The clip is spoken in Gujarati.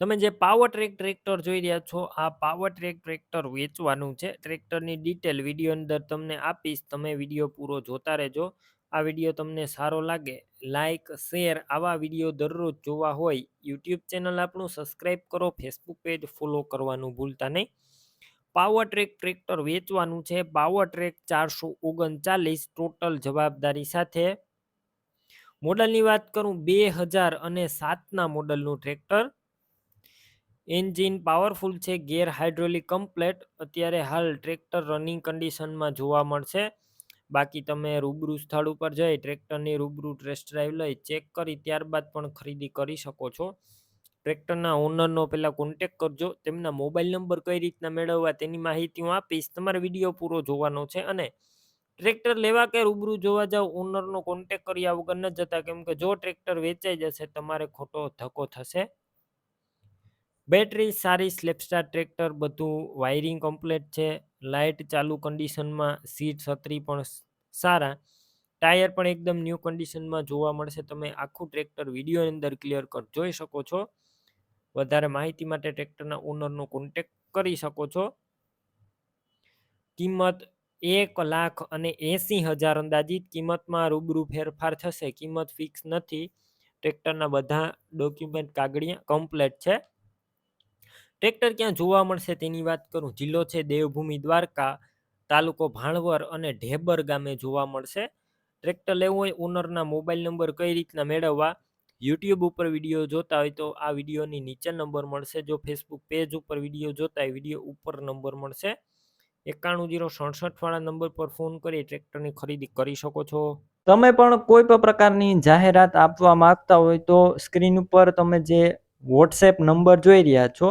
તમે જે પાવર ટ્રેક ટ્રેક્ટર જોઈ રહ્યા છો, આ પાવર ટ્રેક ટ્રેક્ટર વેચવાનું છે. ટ્રેક્ટરની ડિટેલ વીડિયો અંદર તમને આપીશ. તમે વીડિયો પૂરો જોતા રહેજો. આ વીડિયો તમને સારો લાગે લાઇક શેર આવા વીડિયો દરરોજ જોવા હોય, યુટ્યુબ ચેનલ આપણું સબસ્ક્રાઈબ કરો, ફેસબુક પેજ ફોલો કરવાનું ભૂલતા નહીં. પાવર ટ્રેક ટ્રેક્ટર વેચવાનું છે. પાવર ટ્રેક ચારસો ઓગણચાલીસ ટોટલ જવાબદારી સાથે. મોડલની વાત કરું, બે હજાર અને સાતના મોડલનું ટ્રેક્ટર. એન્જિન પાવરફુલ છે, ગેર હાઇડ્રોલિક કમ્પ્લેટ. અત્યારે હાલ ટ્રેક્ટર રનિંગ કન્ડિશનમાં જોવા મળશે. બાકી તમે રૂબરૂ સ્થળ ઉપર જઈ ટ્રેક્ટરની રૂબરૂ ટેસ્ટ ડ્રાઈવ લઈ ચેક કરી ત્યારબાદ પણ ખરીદી કરી શકો છો. ટ્રેક્ટરના ઓનરનો પહેલાં કોન્ટેક કરજો, તેમના મોબાઈલ નંબર કઈ રીતના મેળવવા તેની માહિતી હું આપીશ, તમારે વીડિયો પૂરો જોવાનો છે અને ટ્રેક્ટર લેવા કે રૂબરૂ જોવા જાવ, ઓનરનો કોન્ટેક કર્યા વગર ન જતા, કેમ કે જો ટ્રેક્ટર વેચાઈ જશે, તમારે ખોટો ધક્કો થશે. બેટરી સારી સ્લેપસ્ટાર ટ્રેક્ટર, બધું વાયરિંગ કમ્પ્લીટ છે. લાઇટ ચાલુ કન્ડિશનમાં સીટ છત્રી પણ સારા. ટાયર પણ એકદમ ન્યૂ કન્ડિશનમાં જોવા મળશે. તમે આખું ટ્રેક્ટર વિડીયોની અંદર ક્લિયર કટ જોઈ શકો છો. વધારે માહિતી માટે ટ્રેક્ટરના ઓનરનો કોન્ટેક કરી શકો છો. કિંમત એક લાખ અને એંસી હજાર અંદાજિત. કિંમતમાં રૂબરૂ ફેરફાર થશે. કિંમત ફિક્સ નથી. ટ્રેક્ટરના બધા ડોક્યુમેન્ટ કાગળિયા કમ્પ્લેટ છે. ટ્રેક્ટર ક્યાં જોવા મળશે તેની વાત કરું? જિલ્લો છે દેવભૂમિ દ્વારકા, તાલુકો ભાણવર અને ઢેબર ગામે જોવા મળશે. ટ્રેક્ટર લેવું હોય ઓનરના મોબાઈલ નંબર કઈ રીતના મેળવવા? યુટ્યુબ ઉપર વીડિયો જોતા હોય તો આ વિડીયોની નીચે નંબર મળશે. જો ફેસબુક પેજ ઉપર વીડિયો જોતા હોય વીડિયો ઉપર નંબર મળશે. એકાણું જીરો સડસઠવાળા નંબર પર ફોન કરી ટ્રેક્ટરની ખરીદી કરી શકો છો. તમે પણ કોઈ પણ પ્રકારની જાહેરાત આપવા માંગતા હોય તો સ્ક્રીન ઉપર તમે જે વોટ્સએપ નંબર જોઈ રહ્યા છો